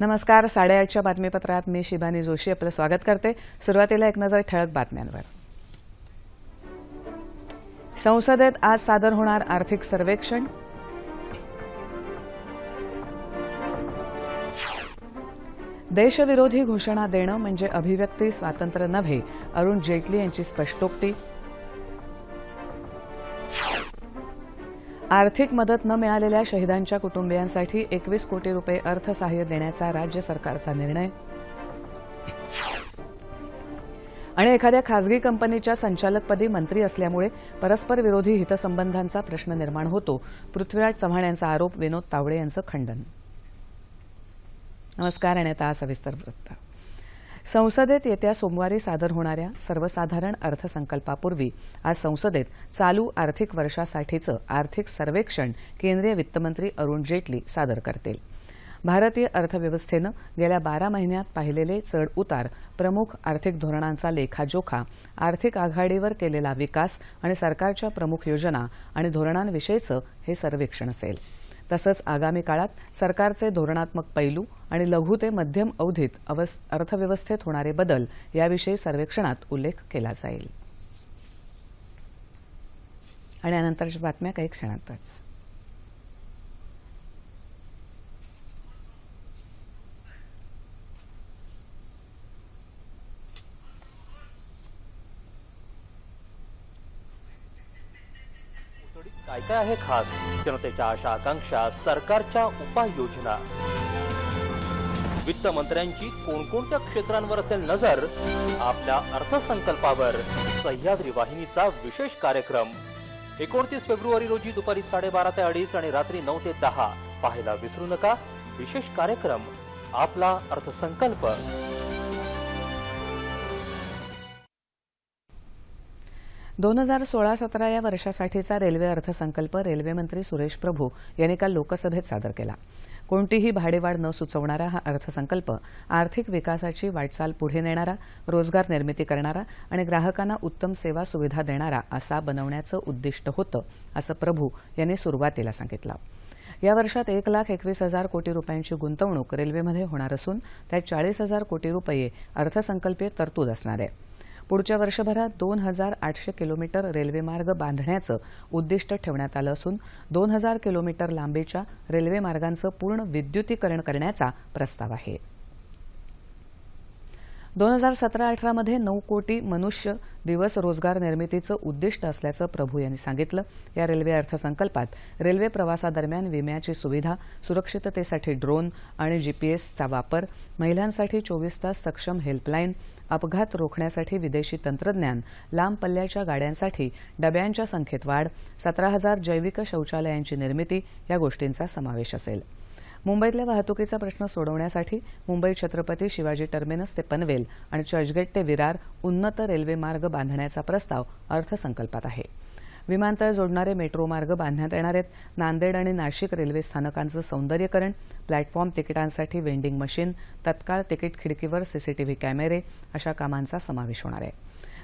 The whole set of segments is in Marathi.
नमस्कार साडेआठच्या बातमीपत्रात मी शिबानी जोशी आपलं स्वागत करते. सुरुवातीला एक नजर ठळक बातम्यांवर. संसदेत आज सादर होणार आर्थिक सर्वेक्षण. देशविरोधी घोषणा देणं म्हणजे अभिव्यक्ती स्वातंत्र्य नव्हे अरुण जेटली यांची स्पष्टोक्ती. आर्थिक मदत न मिळालेल्या शहिदांच्या कुटुंबियांसाठी एकवीस कोटी रुपये अर्थसहाय्य देण्याचा राज्य सरकारचा निर्णय. आणि एखाद्या खासगी कंपनीच्या संचालकपदी मंत्री असल्यामुळे परस्पर विरोधी हितसंबंधांचा प्रश्न निर्माण होतो. पृथ्वीराज चव्हाण यांचा आरोप विनोद तावडे यांचं खंडन. नमस्कार आणि आता सविस्तर वृत्त. संसदेत येत्या सोमवारी सादर होणाऱ्या सर्वसाधारण अर्थसंकल्पापूर्वी आज संसदेत चालू आर्थिक वर्षासाठीचं आर्थिक सर्वेक्षण केंद्रीय वित्तमंत्री अरुण जेटली सादर करतील. भारतीय अर्थव्यवस्थेनं गेल्या बारा महिन्यात पाहिलेले चढ उतार प्रमुख आर्थिक धोरणांचा लेखाजोखा आर्थिक आघाडीवर केलेला विकास आणि सरकारच्या प्रमुख योजना आणि धोरणांविषयीचं हे सर्वेक्षण असेल. तसंच आगामी काळात सरकारचे धोरणात्मक पैलू आणि लघु ते मध्यम अवधीत अर्थव्यवस्थेत होणारे बदल याविषयी सर्वेक्षणात उल्लेख केला जाईल. आणि यानंतरच्या बातम्या काही क्षणातच. काय काय आहे खास. जनतेच्या आशा आकांक्षा सरकारच्या उपाययोजना. वित्त मंत्र्यांची कोणकोणत्या क्षेत्रांवर असेल नजर? आपल्या अर्थसंकल्पावर सह्याद्री वाहिनीचा विशेष कार्यक्रम. एकोणतीस फेब्रुवारी रोजी दुपारी साडेबारा ते अडीच आणि रात्री नऊ ते दहा. पाहायला विसरू नका. विशेष कार्यक्रम. आपला अर्थसंकल्प. दोन हजार सोळा सतरा या वर्षासाठीचा रेल्वे अर्थसंकल्प रेल्वेमंत्री सुरेश प्रभू यांनी काल लोकसभेत सादर केला. कोणतीही भाडेवाढ न सुचवणारा हा अर्थसंकल्प आर्थिक विकासाची वाटचाल पुढे नेणारा रोजगार निर्मिती करणारा आणि ग्राहकांना उत्तम सेवा सुविधा देणारा असा बनवण्याचं उद्दिष्ट होतं असं प्रभू यांनी सुरुवातीला सांगितलं. या वर्षात एक लाख एकवीस हजार कोटी रुपयांची गुंतवणूक रेल्वेमध्ये होणार असून त्यात चाळीस हजार कोटी रुपये अर्थसंकल्पीय तरतूद असणार आहे. पुढच्या वर्षभरात दोन हजार आठशे किलोमीटर रेल्वेमार्ग बांधण्याचं उद्दिष्ट ठेवण्यात आलं असून दोन हजार किलोमीटर लांबीच्या रेल्वेमार्गांचं पूर्ण विद्युतीकरण करण्याचा प्रस्ताव आहे. दोन हजार सतरा अठरामध्ये नऊ कोटी मनुष्य दिवस रोजगार निर्मितीचं उद्दिष्ट असल्याचं प्रभू यांनी सांगितलं. या रेल्वे अर्थसंकल्पात रेल्वे प्रवासादरम्यान विम्याची सुविधा सुरक्षिततेसाठी ड्रोन आणि जीपीएसचा वापर महिलांसाठी चोवीस तास सक्षम हेल्पलाईन अपघात रोखण्यासाठी विदेशी तंत्रज्ञान लांब पल्ल्याच्या गाड्यांसाठी डब्यांच्या संख्येत वाढ सतरा हजार जैविक शौचालयांची निर्मिती या गोष्टींचा समावेश असेल. मुंबईतल्या वाहतुकीचा प्रश्न सोडवण्यासाठी मुंबई छत्रपती शिवाजी टर्मिनस ते पनवेल आणि चर्चगेट ते विरार उन्नत रेल्वे मार्ग बांधण्याचा प्रस्ताव अर्थसंकल्पात आहे. विमानतळ जोडणारे मेट्रो मार्ग बांधण्यात येणार आहेत. नांदेड आणि नाशिक रेल्वे स्थानकांचं सौंदर्यकरण प्लॅटफॉर्म तिकिटांसाठी वेंडिंग मशीन तत्काळ तिकीट खिडकीवर सीसीटीव्ही कॅमेरे अशा कामांचा समावेश होणार आहे.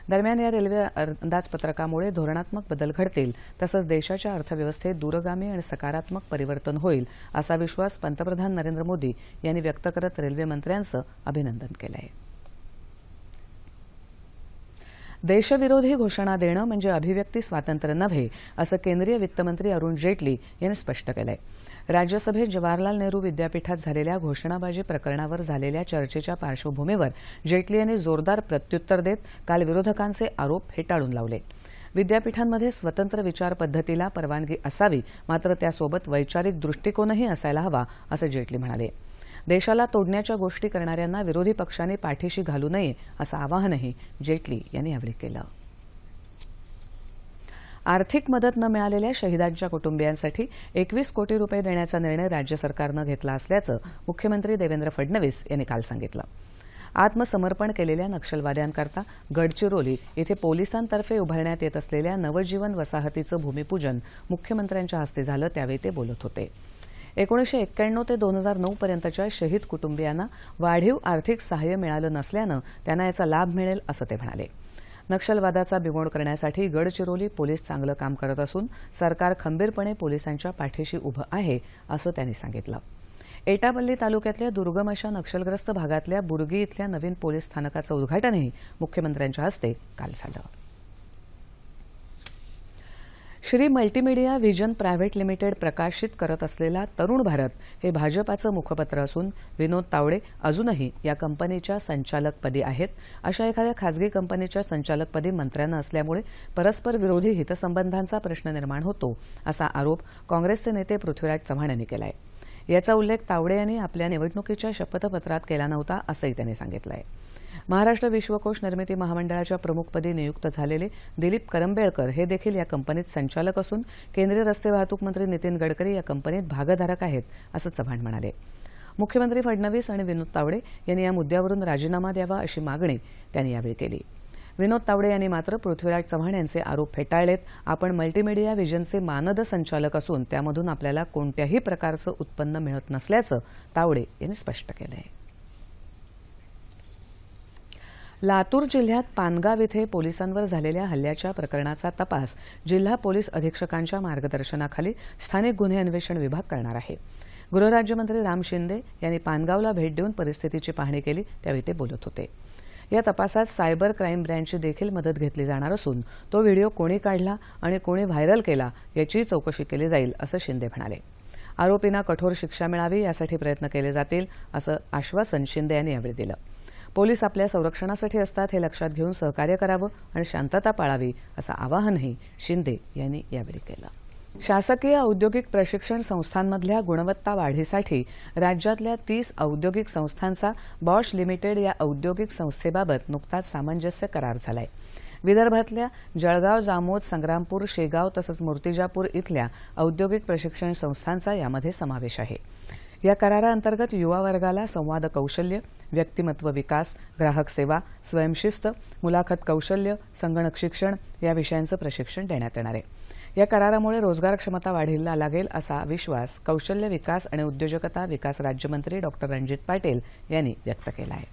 दरम्यान या रेल्वे अंदाजपत्रकामुळे धोरणात्मक बदल घडतील तसंच देशाच्या अर्थव्यवस्थेत दूरगामी आणि सकारात्मक परिवर्तन होईल असा विश्वास पंतप्रधान नरेंद्र मोदी यांनी व्यक्त करत रेल्वे मंत्र्यांचं अभिनंदन केलं आहे देशविरोधी घोषणा देणं म्हणजे अभिव्यक्ती स्वातंत्र्य नव्हे असं केंद्रीय वित्तमंत्री अरुण जेटली यांनी स्पष्ट केलं आहे राज्यसभेत जवाहरलाल नेहरू विद्यापीठात झालेल्या घोषणाबाजी प्रकरणावर झालेल्या चर्चेच्या पार्श्वभूमीवर जेटली यांनी जोरदार प्रत्युत्तर देत काल विरोधकांचे आरोप फेटाळून लावले. विद्यापीठांमध्ये स्वतंत्र विचार पद्धतीला परवानगी असावी मात्र त्यासोबत वैचारिक दृष्टिकोनही असायला हवा असं जेटली म्हणाले. देशाला तोडण्याच्या गोष्टी करणाऱ्यांना विरोधी पक्षांनी पाठीशी घालू नये असं आवाहनही जेटली यांनी यावेळी केलं. आर्थिक मदत न मिळालेल्या शहिदांच्या कुटुंबियांसाठी एकवीस कोटी रुपये देण्याचा निर्णय राज्य सरकारनं घेतला असल्याचं मुख्यमंत्री देवेंद्र फडणवीस यांनी काल सांगितलं. आत्मसमर्पण केलेल्या नक्षलवाद्यांकरता गडचिरोली इथे पोलिसांतर्फे उभारण्यात येत असलेल्या नवजीवन वसाहतीचं भूमिपूजन मुख्यमंत्र्यांच्या हस्ते झालं त्यावेळी ते बोलत होते. एकोणीसशे एक्क्याण्णव ते दोन हजार नऊ पर्यंतच्या शहीद कुटुंबियांना वाढीव आर्थिक सहाय्य मिळालं नसल्यानं त्यांना याचा लाभ मिळेल असं ते म्हणाले. नक्षलवादाचा बिमोड करण्यासाठी गडचिरोली पोलीस चांगलं काम करत असून सरकार खंबीरपणे पोलिसांच्या पाठीशी उभं आहे असं त्यांनी सांगितलं. एटापल्ली तालुक्यातल्या दुर्गम अशा नक्षलग्रस्त भागातल्या बुर्गी इथल्या नवीन पोलीस स्थानकाचं उद्घाटनही मुख्यमंत्र्यांच्या हस्ते काल झालं. Shri multimedia vision private limited प्रकाशित करत असलेला तरुण भारत हे भाजपाचं मुखपत्र असून विनोद तावडे अजूनही या कंपनीच्या संचालकपदी आहेत. अशा एखाद्या खासगी कंपनीच्या संचालकपदी मंत्र्यांना असल्यामुळे परस्पर विरोधी हितसंबंधांचा प्रश्न निर्माण होतो असा आरोप काँग्रेसचे नेते पृथ्वीराज चव्हाण यांनी केला आहे याचा उल्लेख तावडे यांनी आपल्या निवडणुकीच्या शपथपत्रात केला नव्हता असंही त्यांनी सांगितलं आहे महाराष्ट्र विश्वकोश निर्मिती महामंडळाच्या प्रमुखपदी नियुक्त झालेले दिलीप करंबेळकर हे देखील या कंपनीत संचालक असून केंद्रीय रस्ते वाहतूक मंत्री नितीन गडकरी या कंपनीत भागधारक आहेत असं चव्हाण म्हणाले. मुख्यमंत्री फडणवीस आणि विनोद तावडे यांनी या मुद्द्यावरून राजीनामा द्यावा अशी मागणी त्यांनी यावेळी केली. विनोद तावडे यांनी मात्र पृथ्वीराज चव्हाण यांचे आरोप फेटाळलेत. आपण मल्टीमीडिया व्हिजनचे मानद संचालक असून त्यामधून आपल्याला कोणत्याही प्रकारचं उत्पन्न मिळत नसल्याचं तावडे यांनी स्पष्ट केलं आहे लातूर जिल्ह्यात पानगाव इथे पोलिसांवर झालेल्या हल्ल्याच्या प्रकरणाचा तपास जिल्हा पोलीस अधीक्षकांच्या मार्गदर्शनाखाली स्थानिक गुन्हे अन्वेषण विभाग करणार आहे. गृहराज्यमंत्री राम शिंदे यांनी पानगावला भेट देऊन परिस्थितीची पाहणी केली त्यावेळी ते बोलत होते. या तपासात सायबर क्राईम ब्रँचची देखील मदत घेतली जाणार असून तो व्हिडिओ कोणी काढला आणि कोणी व्हायरल केला याची चौकशी केली जाईल असं शिंदे म्हणाले. आरोपींना कठोर शिक्षा मिळावी यासाठी प्रयत्न केले जातील असं आश्वासन शिंदे यांनी यावेळी दिलं. पोलीस आपल्या संरक्षणासाठी असतात हे लक्षात घेऊन सहकार्य करावं आणि शांतता पाळावी असं आवाहनही शिंदे यांनी यावेळी केलं. शासकीय औद्योगिक प्रशिक्षण संस्थांमधल्या गुणवत्ता वाढीसाठी राज्यातल्या तीस औद्योगिक संस्थांचा बॉश लिमिटेड या औद्योगिक संस्थेबाबत नुकताच सामंजस्य करार झालाय. विदर्भातल्या जळगाव जामोद संग्रामपूर शेगाव तसंच मूर्तिजापूर इथल्या औद्योगिक प्रशिक्षण संस्थांचा यामध्ये समावेश आहे. या कराराअंतर्गत युवा वर्गाला संवाद कौशल्य व्यक्तिमत्व विकास ग्राहक सेवा स्वयंशिस्त मुलाखत कौशल्य संगणक शिक्षण या विषयांचं प्रशिक्षण देण्यात येणार आहे. या करारामुळे रोजगार क्षमता वाढीला लागेल असा विश्वास कौशल्य विकास आणि उद्योजकता विकास राज्यमंत्री डॉक्टर रणजित पाटील यांनी व्यक्त केला आहे.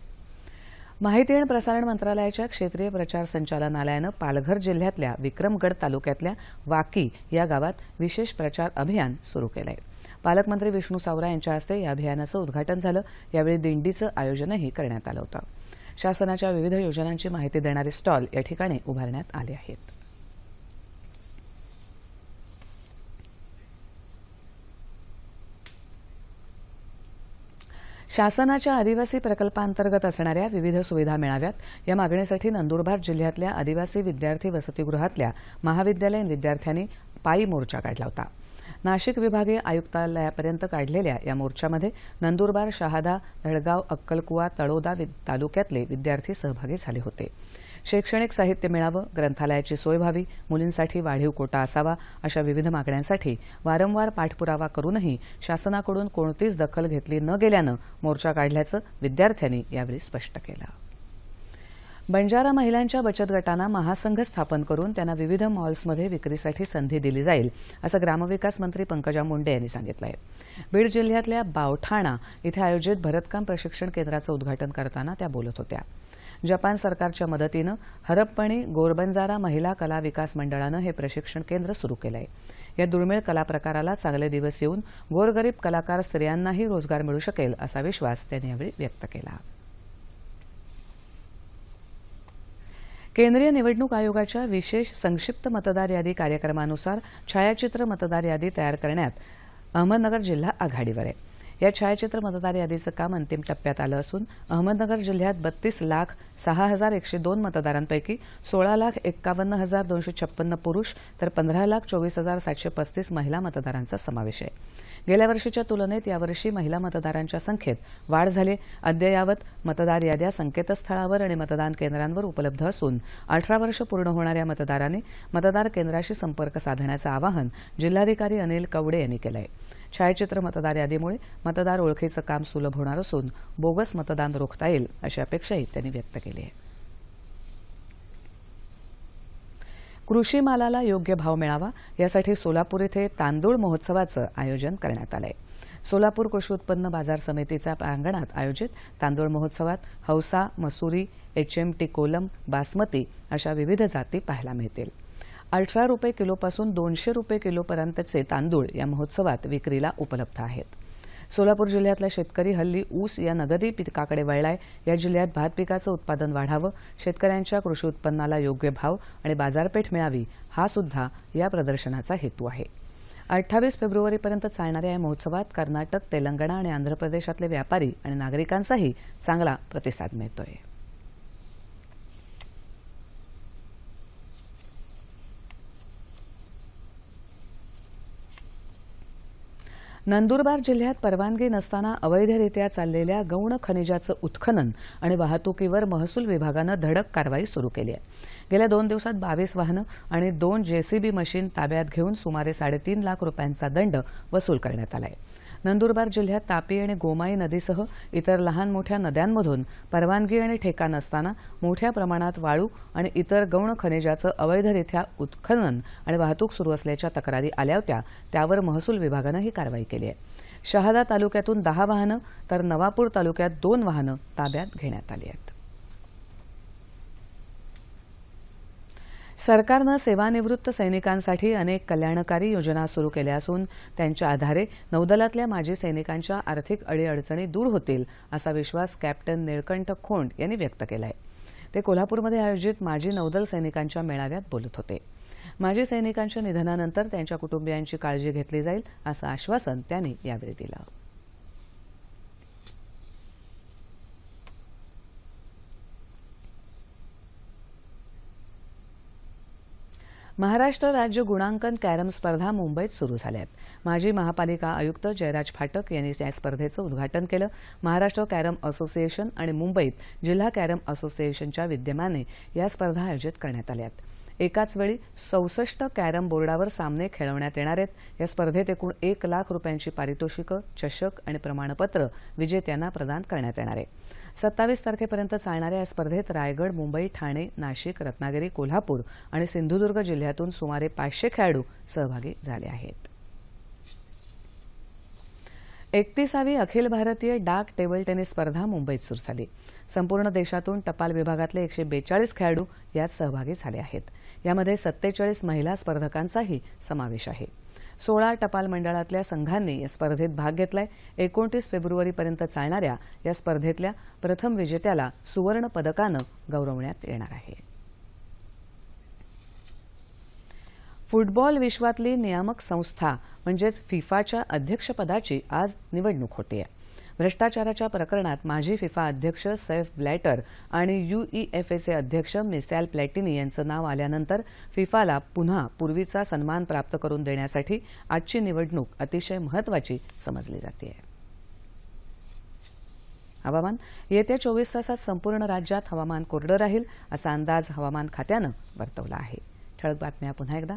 माहिती आणि प्रसारण मंत्रालयाच्या क्षेत्रीय प्रचार संचालनालयानं पालघर जिल्ह्यातल्या विक्रमगड तालुक्यातल्या वाकी या गावात विशेष प्रचार अभियान सुरू केलं आहे पालकमंत्री विष्णू सावरा यांच्या हस्ते या अभियानाचं उद्घाटन झालं. यावेळी दिंडीचं आयोजनही करण्यात आलं होतं. शासनाच्या विविध योजनांची माहिती देणारे स्टॉल या ठिकाणी उभारण्यात आले आहेत. शासनाच्या आदिवासी प्रकल्पांतर्गत असणाऱ्या विविध सुविधा मिळाव्यात. या मागणीसाठी नंदुरबार जिल्ह्यातल्या आदिवासी विद्यार्थी वसतिगृहातल्या महाविद्यालयीन विद्यार्थ्यांनी पायी मोर्चा काढला होता. नाशिक विभागीय आयुक्तालयापर्यंत काढलेल्या या मोर्चामध्ये नंदुरबार शहादा धडगाव अक्कलकुवा तळोदा तालुक्यातले विद्यार्थी सहभागी झाले होते. शैक्षणिक साहित्य मिळावं ग्रंथालयाची सोय व्हावी मुलींसाठी वाढीव कोटा असावा अशा विविध मागण्यांसाठी वारंवार पाठपुरावा करूनही शासनाकडून कोणतीच दखल घेतली न गेल्यानं मोर्चा काढल्याचं विद्यार्थ्यांनी यावेळी स्पष्ट केलं. बंजारा महिलांच्या बचत गटांना महासंघ स्थापन करून त्यांना विविध मॉल्समध्ये विक्रीसाठी संधी दिली जाईल असं ग्रामविकास मंत्री पंकजा मुंडे यांनी सांगितलं आहे बीड जिल्ह्यातल्या बावठाणा इथे आयोजित भरतकाम प्रशिक्षण केंद्राचं उद्घाटन करताना त्या बोलत होत्या. जपान सरकारच्या मदतीनं हरप्पणी गोरबंजारा महिला कला विकास मंडळानं हे प्रशिक्षण केंद्र सुरू केलं आहे या दुर्मिळ कला प्रकाराला चांगले दिवस येऊन गोरगरीब कलाकार स्त्रियांनाही रोजगार मिळू शकेल असा विश्वास त्यांनी यावेळी व्यक्त केला. केंद्रीय निवडणूक आयोगाच्या विशेष संक्षिप्त मतदार यादी कार्यक्रमानुसार छायाचित्र मतदार यादी तयार करण्यात अहमदनगर जिल्हा आघाडीवर आहे. या छायाचित्र मतदार यादीचं काम अंतिम टप्प्यात आलं असून अहमदनगर जिल्ह्यात बत्तीस लाख सहा हजार एकशे दोन मतदारांपैकी सोळा लाख एक्कावन्न हजार दोनशे छप्पन्न पुरुष तर पंधरा लाख चोवीस हजार सातशे पस्तीस महिला मतदारांचा समावेश आहे. गेल्या वर्षीच्या तुलनेत यावर्षी महिला मतदारांच्या संख्येत वाढ झाली. अद्ययावत मतदार याद्या संकेतस्थळावर आणि मतदान केंद्रांवर उपलब्ध असून अठरा वर्ष पूर्ण होणाऱ्या मतदारांनी मतदार केंद्राशी संपर्क साधण्याचं आवाहन जिल्हाधिकारी अनिल कवडे यांनी केलं आहे छायाचित्र मतदार यादीमुळे मतदार ओळखीचं काम सुलभ होणार असून बोगस मतदान रोखता येईल अशी अपेक्षाही त्यांनी व्यक्त केली आहे. कृषी मालाला योग्य भाव मिळावा यासाठी सोलापूर इथे तांदूळ महोत्सवाचं आयोजन करण्यात आलं आहे सोलापूर कृषी उत्पन्न बाजार समितीच्या प्रांगणात आयोजित तांदूळ महोत्सवात हौसा मसुरी एचएमटी कोलम बासमती अशा विविध जाती पाहायला मिळतील. अठरा रुपये किलोपासून दोनशे रुपये किलोपर्यंतचे तांदूळ या महोत्सवात विक्रीला उपलब्ध आहेत. सोलापूर जिल्ह्यातला शेतकरी हल्ली ऊस या नगदी पिकाकडे वळलाय. या जिल्ह्यात भात पिकाचं उत्पादन वाढावं शेतकऱ्यांच्या कृषी उत्पन्नाला योग्य भाव आणि बाजारपेठ मिळावी हा सुद्धा या प्रदर्शनाचा हेतू आहे. अठ्ठावीस फेब्रुवारीपर्यंत चालणाऱ्या या महोत्सवात कर्नाटक तेलंगणा आणि आंध्र प्रदेशातले व्यापारी आणि नागरिकांचाही चांगला प्रतिसाद मिळतोय. नंदुरबार जिल्ह्यात परवानगी नसताना अवैधरित्या चाललेल्या गौण खनिजाचं उत्खनन आणि वाहतुकीवर महसूल विभागानं धडक कारवाई सुरू केली आहे. गेल्या दोन दिवसात बावीस वाहनं आणि दोन जेसीबी मशीन ताब्यात घेऊन सुमारे साडेतीन लाख रुपयांचा दंड वसूल करण्यात आला आहे नंदुरबार जिल्ह्यात तापी आणि गोमाई नदीसह इतर लहान मोठ्या नद्यांमधून परवानगी आणि ठेका नसताना मोठ्या प्रमाणात वाळू आणि इतर गौण खनिजाचं अवैधरित्या उत्खनन आणि वाहतूक सुरू असल्याच्या तक्रारी आल्या होत्या. त्यावर महसूल विभागानं ही कारवाई केली आहे. शहादा तालुक्यातून दहा वाहनं तर नवापूर तालुक्यात दोन वाहनं ताब्यात घेण्यात आली आहेत. सरकारनं सेवानिवृत्त सैनिकांसाठी अनेक कल्याणकारी योजना सुरू केल्या असून त्यांच्या आधारे नौदलातल्या माजी सैनिकांच्या आर्थिक अडीअडचणी दूर होतील असा विश्वास कॅप्टन निळकंठ खोंड यांनी व्यक्त केला आहे ते कोल्हापूरमध्ये आयोजित माजी नौदल सैनिकांच्या मेळाव्यात बोलत होते. माजी सैनिकांच्या निधनानंतर त्यांच्या कुटुंबियांची काळजी घेतली जाईल असं आश्वासन त्यांनी यावेळी दिलं. महाराष्ट्र राज्य गुणांकन कॅरम स्पर्धा मुंबईत सुरू झाल्या आहेत माजी महापालिका आयुक्त जयराज फाटक यांनी या स्पर्धेचं उद्घाटन केलं. महाराष्ट्र कॅरम असोसिएशन आणि मुंबईत जिल्हा कॅरम असोसिएशनच्या विद्यमाने या स्पर्धा आयोजित करण्यात आल्या आहेत एकाच वेळी चौसष्ट कॅरम बोर्डावर सामने खेळवण्यात येणार आहेत. या स्पर्धेत एकूण एक लाख रुपयांची पारितोषिकं चषक आणि प्रमाणपत्र विजेत्यांना प्रदान करण्यात येणार आहे. सत्तावीस तारखेपर्यंत चालणाऱ्या या स्पर्धेत रायगड मुंबई ठाणे नाशिक रत्नागिरी कोल्हापूर आणि सिंधुदुर्ग जिल्ह्यातून सुमारे पाचशे खेळाडू सहभागी झाले आहेत. एकतीसावी अखिल भारतीय डाक टेबल टेनिस स्पर्धा मुंबईत सुरू झाली. संपूर्ण देशातून टपाल विभागातले एकशे बेचाळीस खेळाडू यात सहभागी झाले आहेत. यामध्ये सत्तेचाळीस महिला स्पर्धकांचाही समावेश आहे. सोळा टपाल मंडळातल्या संघांनी या स्पर्धेत भाग घेतलाय. एकोणतीस फेब्रुवारीपर्यंत चालणाऱ्या या स्पर्धेतल्या प्रथम विजेत्याला सुवर्ण पदकानं गौरवण्यात येणार आहे. फुटबॉल विश्वातली नियामक संस्था म्हणजेच फिफाच्या अध्यक्षपदाची आज निवडणूक होतीये भ्रष्टाचाराच्या प्रकरणात माजी फिफा अध्यक्ष सैफ ब्लॅटर आणि युईएफएचे अध्यक्ष मिसॅल प्लॅटिनी यांचं नाव आल्यानंतर फिफाला पुन्हा पूर्वीचा सन्मान प्राप्त करून देण्यासाठी आजची निवडणूक अतिशय महत्वाची समजली जाते. हवामान येत्या चोवीस तासात संपूर्ण राज्यात हवामान कोरडं राहील असा अंदाज हवामान खात्यानं वर्तवला आहे. ठळक बातम्या पुन्हा एकदा.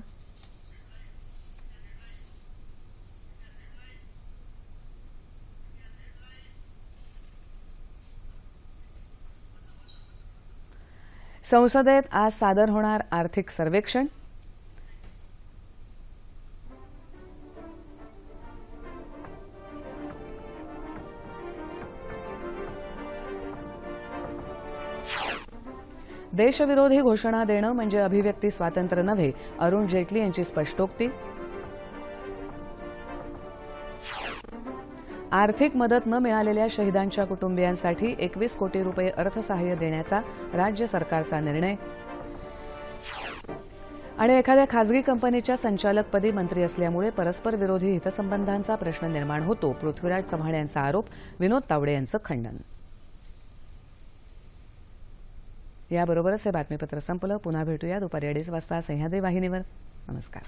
संसदेत आज सादर होणार आर्थिक सर्वेक्षण. देशविरोधी घोषणा देणं म्हणजे अभिव्यक्ती स्वातंत्र्य नव्हे अरुण जेटली यांची स्पष्टोक्ती. आर्थिक मदत न मिळालेल्या शहीदांच्या कुटुंबियांसाठी एकवीस कोटी रुपये अर्थसहाय्य देण्याचा राज्य सरकारचा निर्णय. आणि एखाद्या खासगी कंपनीच्या संचालकपदी मंत्री असल्यामुळे परस्पर विरोधी हितसंबंधांचा प्रश्न निर्माण होतो पृथ्वीराज चव्हाण यांचा आरोप विनोद तावडे यांचं खंडन. याबरोबरच हे बातमीपत्र संपलं. पुन्हा भेटूया दुपारी अडीच वाजता सह्याद्री वाहिनीवर. नमस्कार.